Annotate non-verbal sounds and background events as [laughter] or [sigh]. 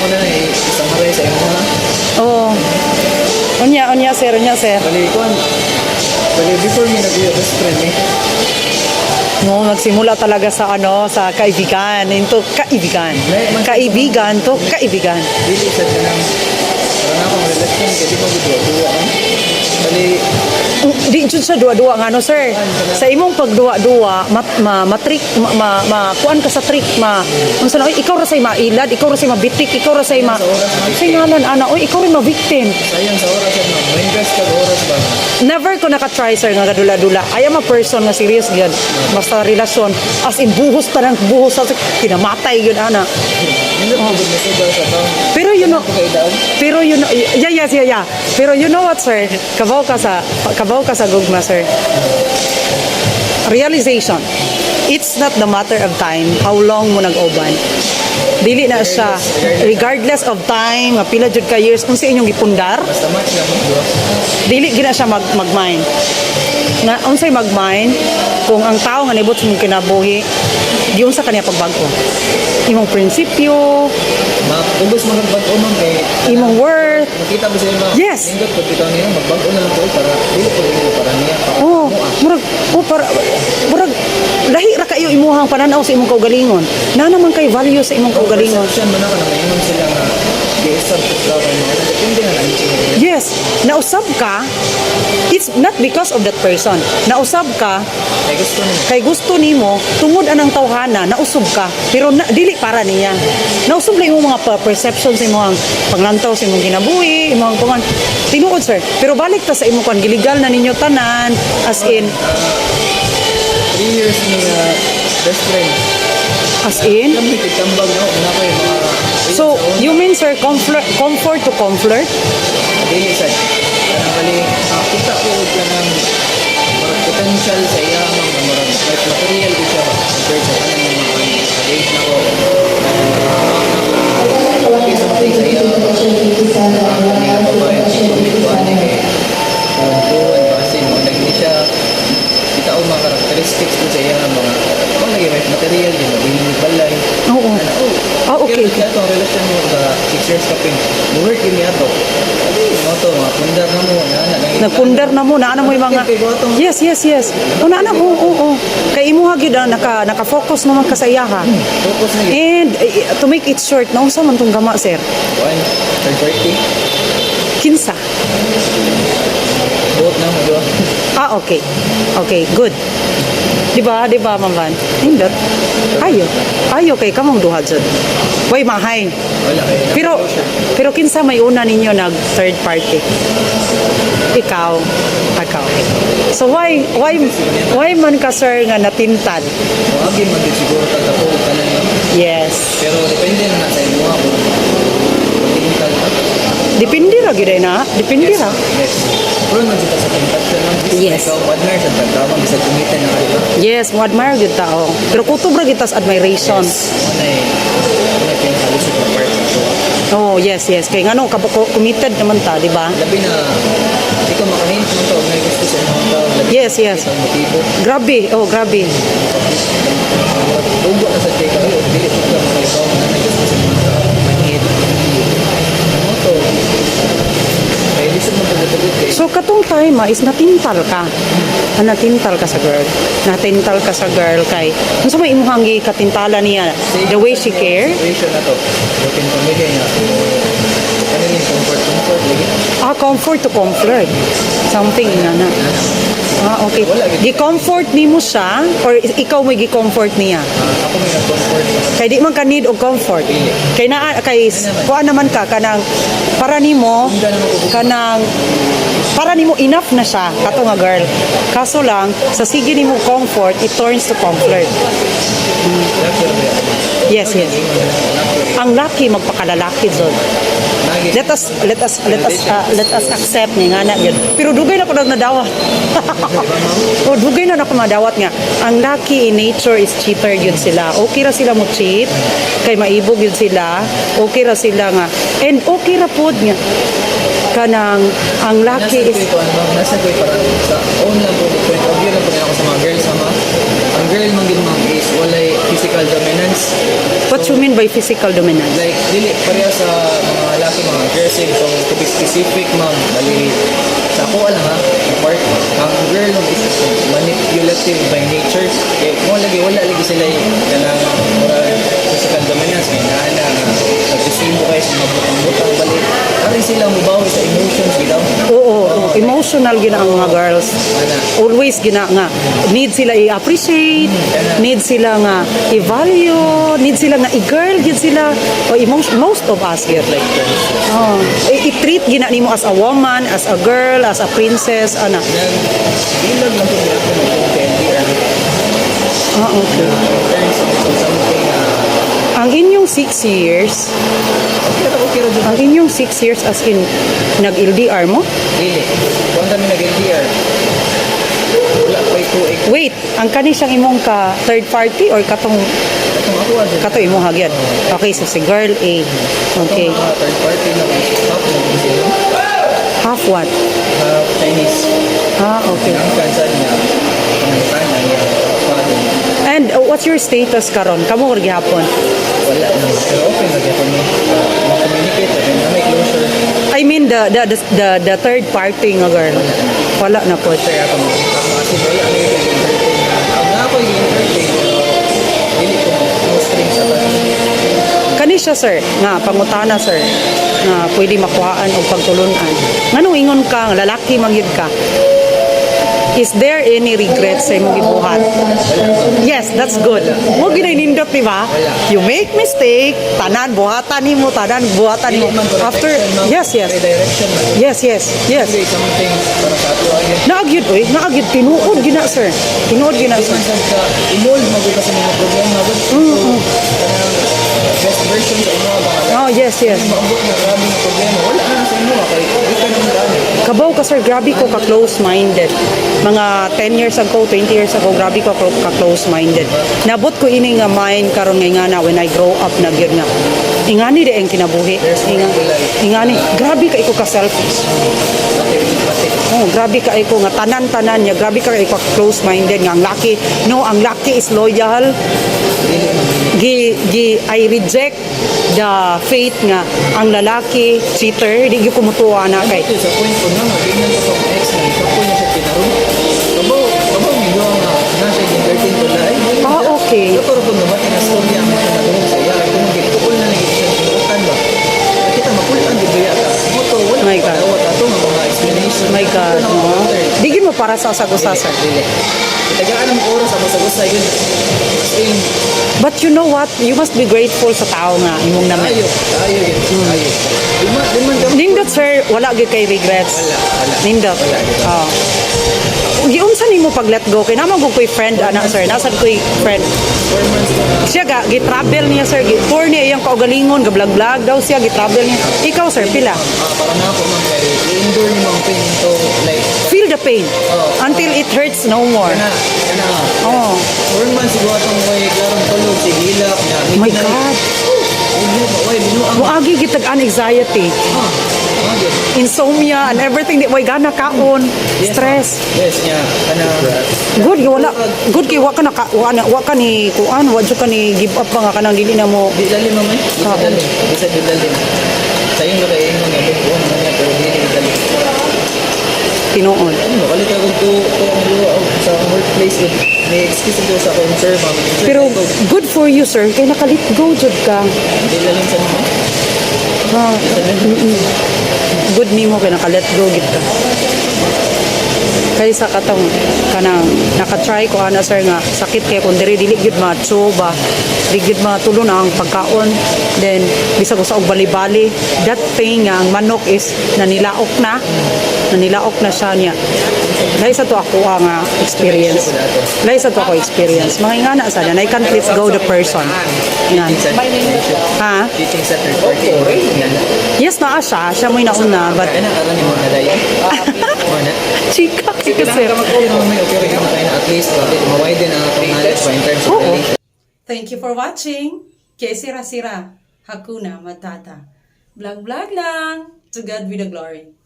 ko na lang i-summarize sa imo ha. Oo. Unya, unya sir, unya sir. Bali, kuan. Bali, before me nag-iyo best friend eh. No, nagsimula talaga sa ano, sa kaibigan. Into kaibigan. Kaibigan to kaibigan. Dili sa kanang para na akong relasyon kay di mo Di jud sa duwa-duwa nga no sir. Sa imong pagduwa-duwa, mat, ma, matrik ma, ma, ma kuan ka sa trick ma. Unsa na oy ikaw ra say mailad, ikaw ra say mabitik, ikaw ra say ma Say ngalan ana, oy ikaw rin ma-victim. sayang sa oras yan ma'am. Ma-invest ka oras ba? Never ko naka-try sir nga gadula-dula. I am a person nga serious gyud. Basta relasyon as in buhos ta ng buhos sa kinamatay gyud ana. Pero you know. Pero you know, yeah, yes, yeah, yeah. Pero you know what, sir? Kabaw ka sa, kabaw ka sa gugma, sir. Realization. It's not the matter of time, how long mo nag-uban. Dili na siya, regardless of time, nga pila jud ka years, kung sa inyong gipundar, dili gina siya mag mag-mind. Nga unsay mag-mind kung ang tao nga nibot sa imong kinabuhi, giun sa kaniya pagbago. Imong prinsipyo, Maubos mo nagbago ma'am kay imong worth, Makita mo sila mga Yes. Nindot ko bitaw niya magbago na lang ko para dili ko dili para niya para Oh, ah. murag, oh, para, murag, lahi ra kayo imuhang pananaw sa imong kaugalingon. Na naman kay value sa imong kaugalingon. Perception mo na ka na maingon sila nga giisab ko daw kay mga depende na lang siya. Yes, nausab ka, it's not because of that person. Nausab ka, Kay gusto niya. kay gusto nimo, tungod anang tawhana, nausab ka, pero na, dili para niya. Nausab lang imong mga perception sa imong panglantaw sa imong ginabuhi, imong kuman. Tinuod sir, pero balik ta sa imong kuan giligal na ninyo tanan, as in, Three years ni uh, best friend. As in, So, you mean, sir, comfort, comfort to comfort? dili bali makita ko og kanang murag potential sa iya mga Kaya ang relasyon mo sa 6 years kaping work yun niya to. Ano to, mga pundar na mo, na na. Nagpundar na mo, naana mo yung mga... Yes, yes, yes. O, naana, oo, oo, oo. Kay imo hagid ah, naka, naka-focus naman ka sa iya, ha? Focus na yun. And, eh, to make it short, naunsa man tong gama, sir? Kuan, third party. Kinsa? Buot na mo? Ah, okay. Okay, good. Di ba, di ba, Ma'am Van? Hindot. Ayo. Ayo kay kamong duha jud. Way mahay. Pero pero kinsa may una ninyo nag third party? Ikaw. Ikaw. So why why why man ka sir nga natintad? Wagi man din siguro tagapo ka na yun. Yes. Pero depende na sa imo ako. Depende ra gyud ay na. Depende ra. Yes. Pero man sa contaction ng Yes. Ikaw, partner sa pagtawag sa kumitan na kayo. Yes, mo admire gyud tao. Pero kutob ra gyud tas admiration. Ano eh, ano eh. Oh, yes, yes. Kay ngano ka committed naman ta, di ba? Labi na, hindi ka makahint mo to, may gusto sa mga tao. Yes, yes. Grabe. Oh, grabe. Time ah, is natintal ka. Ah, natintal ka sa girl. Natintal ka sa girl kay unsa may imong gi katintala niya the way she care. Situation na to. Bukin pamilya niya. Ano yung comfort, comfort lagi. Ah, comfort to comfort. Something ina na. Ah, okay. Gi-comfort nimo siya or ikaw may gi-comfort niya? Ah, ako may nag-comfort. Kay di man ka need og comfort. Kay na kay kuan naman ka kanang para nimo kanang para nimo enough na siya kato nga girl. Kaso lang sa sige nimo comfort it turns to comfort. Na yan? Yes, yes. Ang lucky magpakalalaki. Lagi. Let us let us let us uh, let us accept ni nga na yun. Pero dugay na ko nag nadawat. [laughs] o dugay na ako madawat nga. Ang lucky in nature is cheater yun sila. Okay ra sila mo cheat kay maibog yun sila. Okay ra sila nga. And okay ra pod nga kanang ang lucky is nasa ko ito, parang sa own lang po, point of view lang po ako sa mga girls, sama. Ang girl man din mga is, walay physical dominance. What you mean by physical dominance? Like, dili pareha sa mga lalaki, mga aggressive. So, to be specific, ma'am, bali, sa ako lang ha, yung part, ang girl is manipulative by nature. Eh, mo lagi, wala lagi sila yung kanang emotional gina ang mga girls. Always gina nga need sila i-appreciate, need sila nga i-value, need sila nga i-girl, gid sila o emotion, most of us here like Oh, i-treat gina nimo as a woman, as a girl, as a princess, ana. ilag lang mag-LDR. Ah, okay. In terms of something na, Ang inyong six years, okay ra, okay dyan. ang inyong six years as in nag-LDR mo? Dili. Kung kami nag-LDR, wala pa ito. Wait, ang kani siyang imong ka third party or katong Itong ako ah, kato imong hagyat? Okay, so si girl A. Okay. Mga third party na mga stop na din sila. Half what? Uh, Chinese. Ah, okay. Ang kansan niya, uh, what's your status karon? Kamo ug gihapon? Wala na. Pero okay na gyapon ni. Ma-communicate, okay na may closure. I mean the the the, the, the third party nga girl. Wala na po. Kaya ako mo, kasi wala na yung entertain na. Ang nga ako yung entertain, pero dili ko mo string sa. Kani siya sir, nga pangutana sir, nga pwede makuhaan og pagtulunan. Nganong ingon ka, lalaki mangyud ka? Is there any regrets sa imong gibuhat? Yes, that's good. Mo ginay nindot di ba? You make mistake, tanan buhatan nimo, tanan buhatan nimo. After Yes, yes. Yes, yes. Yes. Naagyud oy, naagyud tinuod gina sir. Tinuod gina sir. i-mold mo ka sa mga problema. Best version sa inyo, Oh, yes, yes. maabot na grabe ng problema. Wala na sa inyo, kay Kabaw ka sir, grabe ko ka-close-minded. Mga 10 years ago, 20 years ago, grabe ko ka-close-minded. Nabot ko ini nga mind karon nga nga na when I grow up na gyud nga. Ingani di ang kinabuhi. Inga, ingani, grabe ka iko ka-selfish. Oh, grabe ka iko nga tanan-tanan niya, grabe ka iko close-minded nga ang laki. No, ang laki is loyal. Gi, gi, I reject the faith nga ang lalaki cheater, di gyud kumutuwa na kay sa point ko na, tingnan ko sa ex na, ito po niya siya tinaro. Kabaw, kabaw niyo nga, na siya entertain ko na, Ah, okay. Pero kung na natulog sa iya, kung magkikukul na siya kinukutan ba? Kita makulitan di ba yata? Moto, wala My God. dawat ato nga mga explanation. My God, no? pattern. Digin mo para sa sagusasan. Dili. Itagaan ang gusa yun. Ayun, But you know what? You must be grateful sa tao nga imong naman. tayo, tayo yun, di man kami. Nindot sir, wala gyud kay regrets. Wala, wala. Nindot. Wala, gyud. Oh. Giunsa nimo pag let go kay naman gud koy friend ana sir, nasad koy friend. Siya ga gi-travel niya sir, gi-tour niya iyang kaugalingon, ga-vlog-vlog daw siya gi-travel niya. Ikaw sir, pila? Ah, para na ako man i-endure ni mga pain to like Feel the pain Oh. until it hurts no more. kana kana Oh, four months siguro atong way klarong tulog si hilap na Oh my God. Way binuang Muagi gitag anxiety, ah insomnia and everything di way gana kaon, Yes, stress. Yes niya kana Good wala good kay wa ka na wa, na- wa ka ni kuan wa jud ka ni give up pa nga kanang dili na mo di lalim mo man. Di Ah. lalim. Bisa di lalim. Sayo na kay ingon nga bubuan man niya pero dili di lalim. Tinuod. Ano ang luwa sa workplace may excuse ko sa akong sir ma'am. Pero good for you sir kay nakalit go jud ka. di lalim sa mga. Ah, mm-mm. good nimo kay naka-let go gid ka. Kaysa katong kanang naka-try ko ana sir nga sakit kay kun diri dili gyud ma-chew ba dili gyud matulo na ang pagkaon then bisag usa og bali-bali that thing nga ang manok is nanilaok na nanilaok na siya niya Lahi sa to ako ah, nga experience. Lahi sa to ako experience. Mga ingana sa I can't let go the person. Yan. Ha? Sa. Yes, naa siya. Siya mo'y nauna. But, [laughs] chika, chika, Kailangan ka naman may naman tayo na at least uh, ma-widen ang atong knowledge ba in terms of Oo. Thank you for watching. Kay Sira Sira, Hakuna Matata. Vlog vlog lang. To God be the glory.